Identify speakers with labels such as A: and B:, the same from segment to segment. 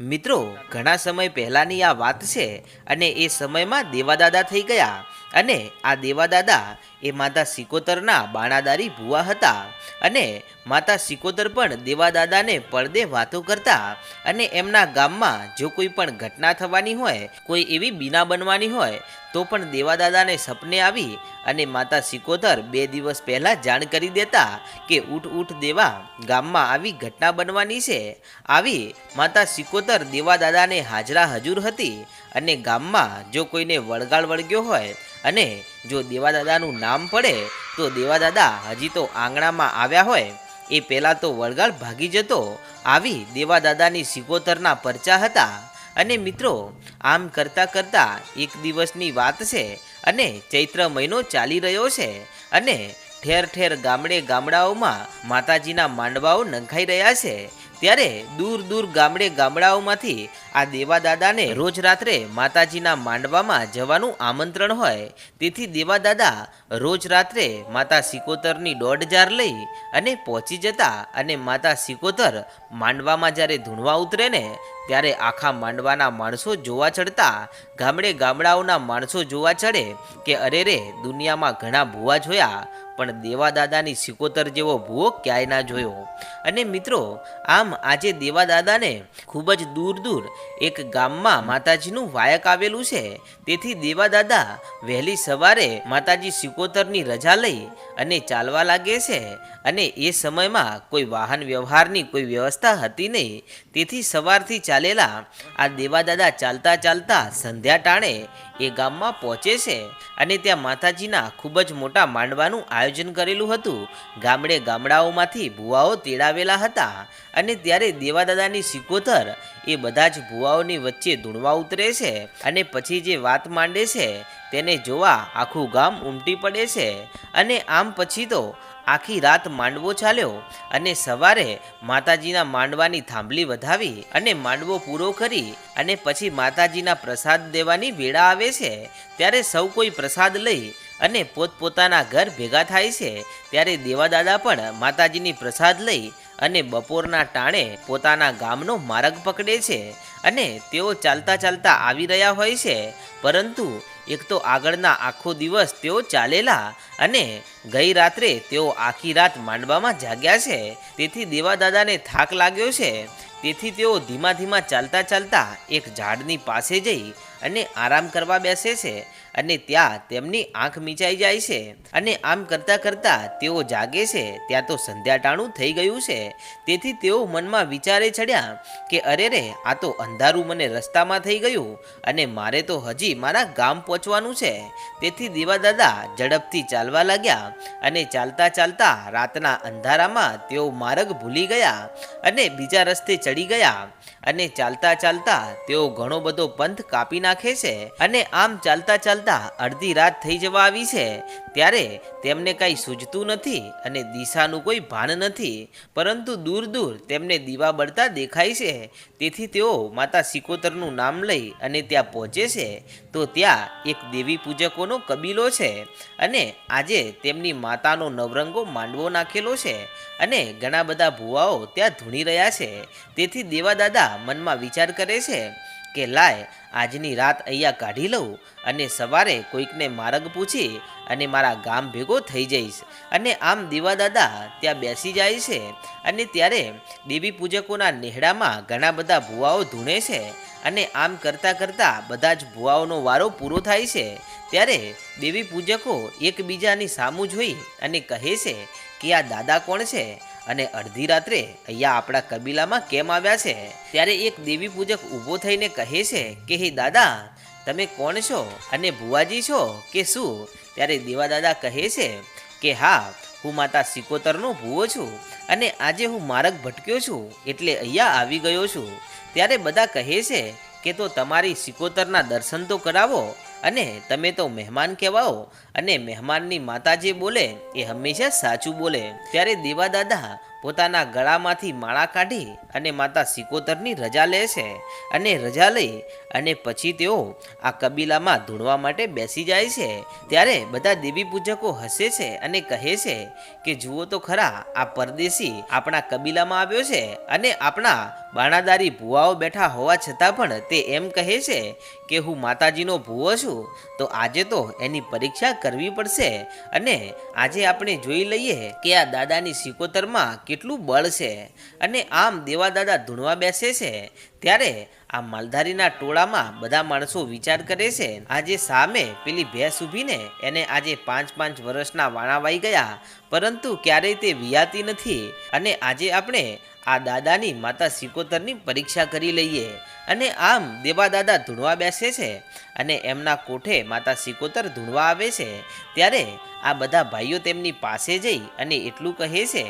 A: મિત્રો, ઘણા સમય પહેલાંની આ વાત છે અને એ સમયમાં દેવાદાદા થઈ ગયા અને આ દેવાદાદા એ માતા સિકોતરના બાણાદારી ભુવા હતા અને માતા સિકોતર પણ દેવાદાદાને પડદે વાતો કરતા અને એમના ગામમાં જો કોઈ પણ ઘટના થવાની હોય, કોઈ એવી બીના બનવાની હોય, તો પણ દેવાદાદાને સપને આવી અને માતા સિકોતર બે દિવસ પહેલાં જાણ કરી દેતા કે ઊઠ ઊઠ દેવા ગામમાં આવી ઘટના બનવાની છે. આવી માતા સિકોતર દેવાદાદાને હાજરા હજુર હતી અને ગામમાં જો કોઈને વળગાળ વળગ્યો હોય અને જો દેવાદાદાનું નામ પડે, તો દેવાદાદા હજી તો આંગણામાં આવ્યા હોય. એ પહેલાં તો વળગાળ ભાગી જતો, આવી દેવાદાદાની સિકોતરના પરચા હતા. અને મિત્રો, આમ કરતાં કરતાં એક દિવસની વાત છે અને ચૈત્ર મહિનો ચાલી રહ્યો છે અને ઠેર ઠેર ગામડે ગામડાઓમાં માતાજીના માંડવાઓ નંખાઈ રહ્યા છે. ત્યારે દૂર દૂર ગામડે ગામડાઓમાંથી આ દેવાદાદાને રોજ રાત્રે માતાજીના માંડવામાં જવાનું આમંત્રણ હોય. તેથી દેવાદાદા રોજ રાત્રે માતા સિકોતરની દોઢ જાર લઈ અને પહોંચી જતા અને માતા સિકોતર માંડવામાં જ્યારે ધૂણવા ઉતરે ને ત્યારે આખા માંડવાના માણસો જોવા ચડતા, ગામડે ગામડાઓના માણસો જોવા ચડે કે અરે રે, દુનિયામાં ઘણા ભૂવા જોયા, પણ દેવાદાદાની સિકોતર જેવો ભૂવો ક્યાંય ના જોયો. અને મિત્રો, આમ આજે દેવાદાદાને ખૂબ જ દૂર દૂર એક ગામમાં માતાજીનું વાયક આવેલું છે. તેથી દેવાદાદા વહેલી સવારે માતાજી સિકોતરની રજા લઈ અને ચાલવા લાગે છે. અને એ સમયમાં કોઈ વાહન વ્યવહારની કોઈ વ્યવસ્થા હતી નહીં. તેથી સવારથી ચાલેલા. આ દેવાદાદા ચાલતા ચાલતા સંધ્યા ટાણે એ ગામમાં પહોંચે છે અને ત્યાં માતાજીના ખૂબ જ મોટા માંડવાનું આયોજન કરેલું હતું. ગામડે ગામડાઓમાંથી ભુવાઓ તેડાવેલા હતા અને ત્યારે દેવાદાદાની સિકોતર એ બધા જ ભુવાઓની વચ્ચે ધૂણવા ઉતરે છે અને પછી જે વાત માંડે છે તેને જોવા આખું ગામ ઉમટી પડે છે. અને આમ પછી તો આખી રાત માંડવો ચાલ્યો અને સવારે માતાજીના માંડવાની થાંભલી વધાવી અને માંડવો પૂરો કરી અને પછી માતાજીના પ્રસાદ દેવાની વેળા આવે છે, ત્યારે સૌ કોઈ પ્રસાદ લઈ અને પોતપોતાના ઘર ભેગા થાય છે, ત્યારે દેવાદાદા પણ માતાજીની પ્રસાદ લઈ અને બપોરના ટાણે પોતાના ગામનો માર્ગ પકડે છે અને તેઓ ચાલતા ચાલતા આવી રહ્યા હોય છે. પરંતુ એક તો આગળના આખો દિવસ તેઓ ચાલેલા અને ગઈ રાત્રે તેઓ આખી રાત માંડવામાં જાગ્યા છે. તેથી દેવાદાદાને થાક લાગ્યો છે. તેથી તેઓ ધીમા ધીમા ચાલતા ચાલતા એક ઝાડની પાસે જઈ અને આરામ કરવા બેસે છે. અને ત્યાં તેમની આંખ મીચાઈ જાય છે. અને આમ કરતાં કરતાં તેઓ જાગે છે. ત્યાં તો સંધ્યાટાણું થઈ ગયું છે. તેથી તેઓ મનમાં વિચારે ચડ્યા કે, અરે રે, આ તો અંધારું મને રસ્તામાં થઈ ગયું અને મારે તો હજી મારા ગામ પહોંચવાનું છે. તેથી દેવાદાદા ઝડપથી ચાલવા લાગ્યા અને ચાલતા ચાલતા રાતના અંધારામાં તેઓ માર્ગ ભૂલી ગયા અને બીજા રસ્તે ચડી ગયા. અને ચાલતા ચાલતા તેઓ ઘણો બધો પંથ કાપી નાખે છે. અને આમ ચાલતા ચાલતા અડધી રાત થઈ જવા આવી છે, ત્યારે તેમને કાંઈ સૂઝતું નથી અને દિશાનું કોઈ ભાન નથી, પરંતુ દૂર દૂર તેમને દીવા બળતા દેખાય છે. તેથી તેઓ માતા સિકોતરનું નામ લઈ અને ત્યાં પહોંચે છે. તો ત્યાં એક દેવી પૂજકોનો કબીલો છે અને આજે તેમની માતાનો નવરંગો માંડવો નાખેલો છે અને ઘણા બધા ભુવાઓ ત્યાં ધૂણી રહ્યા છે. તેથી દેવાદાદા મનમાં વિચાર કરે છે કે લાય, આજની રાત અહીંયા કાઢી લઉં અને સવારે કોઈકને માર્ગ પૂછી અને મારા ગામ ભેગો થઈ જઈશ. અને આમ દીવાદાદા ત્યાં બેસી જાય છે અને ત્યારે દેવી પૂજકોના નેહડામાં ઘણા બધા ભુવાઓ ધૂણે છે અને આમ કરતાં કરતાં બધા જ ભુવાઓનો વારો પૂરો થાય છે. ત્યારે દેવી પૂજકો એકબીજાની સામું જોઈ અને કહે છે કે આ દાદા કોણ છે? અને અડધી રાત્રે અહીંયા આપણા કબીલામાં કેમ આવ્યા છે? ત્યારે એક દેવી પૂજક ઊભો થઈને કહે છે કે, હે દાદા, તમે કોણ છો અને ભુવાજી છો કે શું? ત્યારે દેવા દાદા કહે છે કે, હા, હું માતા સિકોતરનો ભૂવો છું અને આજે હું માર્ગ ભટક્યો છું એટલે અહીંયા આવી ગયો છું. ત્યારે બધા કહે છે કે, તો તમારી સિકોતરના દર્શન તો કરાવો અને તમે તો મહેમાન કહેવાઓ અને મહેમાનની માતા જે બોલે એ હંમેશા સાચું બોલે. ત્યારે દેવા દાદા પોતાના ગળામાંથી માળા કાઢી અને માતા સિકોતરની રજા લે છે અને રજા લઈ અને પછી તેઓ આ કબીલામાં ધૂણવા માટે બેસી જાય છે. ત્યારે બધા દેવી પૂજકો હસે છે અને કહે છે કે, જુઓ તો ખરા, આ પરદેશી આપણા કબીલામાં આવ્યો છે અને આપણા બાણાદારી ભુવાઓ બેઠા હોવા છતાં પણ તે એમ કહે છે કે, હું માતાજીનો ભૂવો છું, તો આજે તો એની પરીક્ષા કરવી પડશે અને આજે આપણે જોઈ લઈએ કે આ દાદાની સિકોતરમાં કેટલું બળ છે અને આમ દેવા દાદા ધૂણવા બેસે છે, ત્યારે આ માલધારીના ટોળામાં બધા માણસો વિચાર કરે છે, આજે સામે પેલી ભેંસ ઊભીને એને આજે પાંચ પાંચ વર્ષના વાણા વાઈ ગયા, પરંતુ ક્યારેય તે વિયાતી નથી અને આજે આપણે આ દાદાની માતા સિકોતરની પરીક્ષા કરી લઈએ અને આમ દેવા દાદા ધૂણવા બેસે છે અને એમના કોઠે માતા સિકોતર ધૂણવા આવે છે, ત્યારે આ બધા ભાઈઓ તેમની પાસે જઈ અને એટલું કહે છે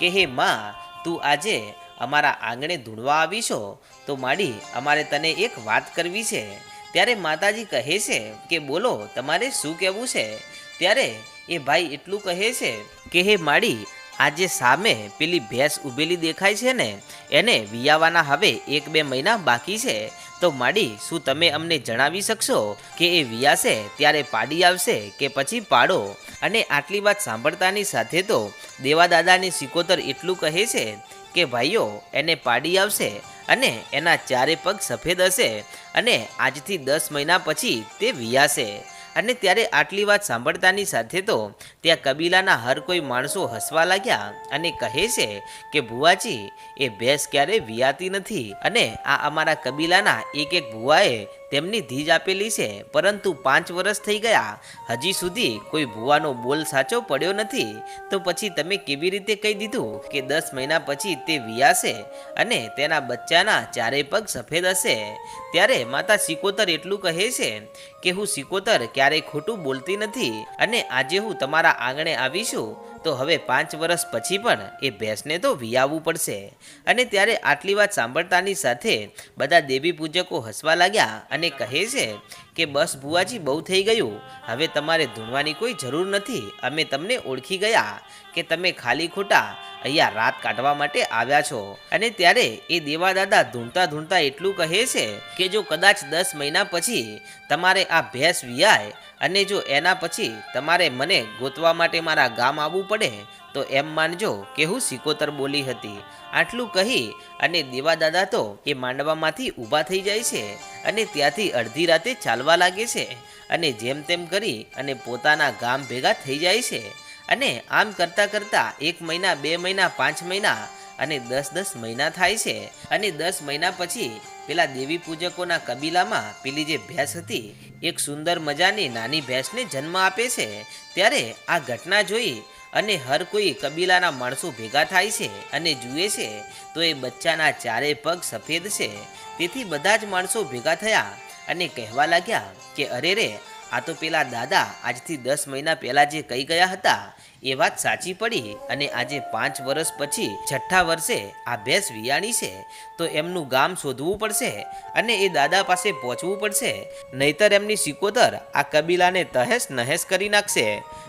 A: કે, હે માં, તું આજે અમારા આંગણે ધૂણવા આવીશો? તો માડી, અમારે તને એક વાત કરવી છે. ત્યારે માતાજી કહે છે કે, બોલો, તમારે શું કહેવું છે? ત્યારે એ ભાઈ એટલું કહે છે કે, હે માડી, આજે સામે પેલી ભેંસ ઊભેલી દેખાય છે ને? એને વિયાવાના હવે એક બે મહિના બાકી છે. તો માડી, શું તમે અમને જણાવી શકશો કે એ વિયાસે ત્યારે પાડી આવશે કે પછી પાડો? અને આટલી વાત સાંભળતાની સાથે તો દેવા દાદાની સિકોતર એટલું કહે છે કે, ભાઈઓ, એને પાડી આવશે અને એના ચારે પગ સફેદ હશે અને આજથી દસ મહિના પછી તે વિયાશે અને ત્યારે આટલી વાત સાંભળતાની સાથે તો ત્યાં કબીલાના હર કોઈ માણસો હસવા લાગ્યા અને કહે છે કે, ભુવાજી, એ ભેંસ ક્યારે વિયાતી નથી અને આ અમારા કબીલાના એક એક ભુવાએ તેમની ધીજ આપેલી છે, પરંતુ પાંચ વર્ષ થઈ ગયા. હજી સુધી કોઈ ભુવાનો બોલ સાચો પડ્યો નથી. તો પછી તમે કેવી રીતે કહી દીધું કે દસ મહિના પછી તે વિયાશે અને તેના બચ્ચાના ચારેય પગ સફેદ હશે? ત્યારે માતા સિકોતર એટલું કહે છે કે હું સિકોતર ક્યારેય ખોટું બોલતી નથી અને આજે હું તમારા આંગણે આવીશું. તો હવે પાંચ વર્ષ પછી પણ એ ભેંસને તો વિયાવવું પડશે. અને ત્યારે આટલી વાત સાંભળતાની સાથે બધા દેવી પૂજકો હસવા લાગ્યા અને કહે છે કે બસ ભુવાજી, બહુ થઈ ગયું. હવે તમારે ધૂણવાની કોઈ જરૂર નથી. અમે તમને ઓળખી ગયા કે તમે ખાલી ખોટા અહીંયા રાત કાઢવા માટે આવ્યા છો. અને ત્યારે એ દેવા દાદા ધૂણતા ધૂણતા એટલું કહે છે કે જો કદાચ દસ મહિના પછી તમારે આ ભેંસ વિયાય અને જો એના પછી તમારે મને ગોતવા માટે મારા ગામ આવવું પડે તો એમ માનજો કે હું સિકોતર બોલી હતી. આટલું કહી અને દેવા દાદા તો એ માંડવામાંથી ઊભા થઈ જાય છે અને ત્યાંથી અડધી રાતે ચાલવા લાગે છે અને જેમ તેમ કરી અને પોતાના ગામ ભેગા થઈ જાય છે. અને આમ કરતાં કરતાં એક મહિના, બે મહિના, પાંચ મહિના અને દસ દસ મહિના થાય છે. અને દસ મહિના પછી પેલા દેવી પૂજકોના કબીલામાં પેલી જે ભેંસ હતી, એક સુંદર મજાની નાની ભેંસને જન્મ આપે છે. ત્યારે આ ઘટના જોઈ અને હર કોઈ કબીલાના માણસો ભેગા થાય છે અને જુએ છે, તો એ બચ્ચાના ચારે પગ સફેદ છે. તેથી બધા જ માણસો ભેગા થયા અને કહેવા લાગ્યા કે, અરે રે આ તો પેલા દાદા આજથી દસ મહિના પહેલા જે કહી ગયા હતા, એ વાત સાચી પડી અને આજે પાંચ વર્ષ પછી છઠ્ઠા વર્ષે આ ભેંસ વિયાણી છે, તો એમનું ગામ શોધવું પડશે અને એ દાદા પાસે પહોંચવું પડશે. નહીતર એમની સિકોતર આ કબીલાને તહેસ નહેસ કરી નાખશે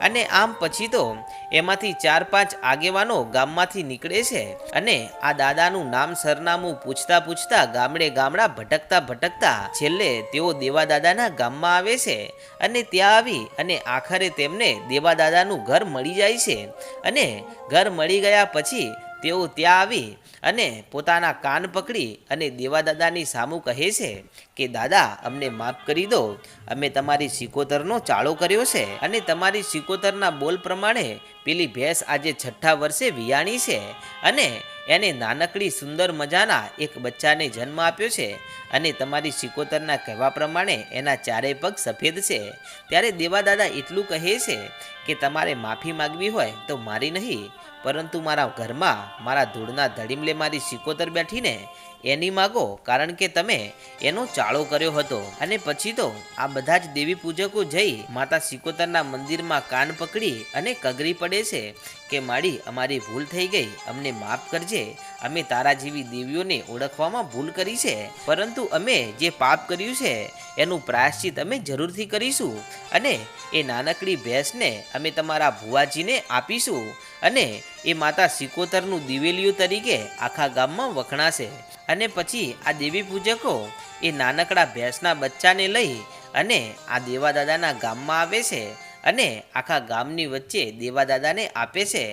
A: અને આમ પછી તો એમાંથી ચાર પાંચ આગેવાનો ગામમાંથી નીકળે છે અને આ દાદાનું નામ સરનામું પૂછતા પૂછતા ગામડે ગામડા ભટકતા ભટકતા છેલ્લે તેઓ દેવા દાદાના ગામમાં આવે છે અને ત્યાં આવી અને આખરે તેમને દેવાદાદાનું ઘર મળી જાય છે. અને ઘર મળી ગયા પછી તેઓ ત્યાં આવી અને પોતાના કાન પકડી અને દેવાદાદાની સામું કહે છે કે, દાદા, અમને માફ કરી દો. અમે તમારી સિકોતરનો ચાળો કર્યો છે અને તમારી સિકોતરના બોલ પ્રમાણે પેલી ભેંસ આજે છઠ્ઠા વર્ષે વિયાણી છે અને એને નાનકડી સુંદર મજાના એક બચ્ચાને જન્મ આપ્યો છે અને તમારી સિકોતરના કહેવા પ્રમાણે એના ચારેય પગ સફેદ છે. ત્યારે દેવા દાદા એટલું કહે છે કે તમારે માફી માગવી હોય તો મારી નહીં, પરંતુ મારા ઘરમાં મારા ધૂળના ધડીમલે મારી સિકોતર બેઠીને એની માગો કારણ કે તમે એનો ચાળો કર્યો હતો. અને પછી તો આ બધા જ દેવી પૂજકો જઈ માતા સિકોતરના મંદિરમાં કાન પકડી અને કગરી પડે છે કે માડી, અમારી ભૂલ થઈ ગઈ. અમને માફ કરજે. અમે તારા જેવી દેવીઓને ઓળખવામાં ભૂલ કરી છે. પરંતુ અમે જે પાપ કર્યું છે, એનું પ્રાયશ્ચિત અમે જરૂરથી કરીશું. અને એ નાનકડી ભેંસને અમે તમારા ભુવાજીને આપીશું. અને એ માતા સિકોતરનું દિવેલિયું તરીકે આખા ગામમાં વખણાશે. અને પછી આ દેવી પૂજકો એ નાનકડા ભેંસના બચ્ચાને લઈ અને આ દેવાદાદાના ગામમાં આવે છે અને આખા ગામની વચ્ચે દેવાદાદાને આપે છે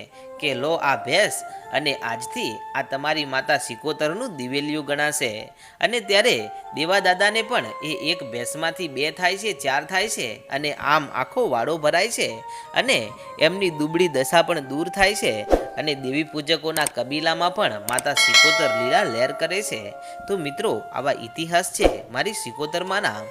A: કે લો આ ભેંસ અને આજથી આ તમારી માતા સિકોતરનું દિવેલિયું ગણાશે. અને ત્યારે દેવાદાદાને પણ એ એક ભેંસમાંથી બે થાય છે, ચાર થાય છે અને આમ આખો વાડો ભરાય છે. અને એમની દુબળી દશા પણ દૂર થાય છે અને દેવી પૂજકોના કબીલામાં પણ માતા સિકોતર લીલા લહેર કરે છે. તો મિત્રો, આવા ઇતિહાસ છે મારી સિકોતરમાંના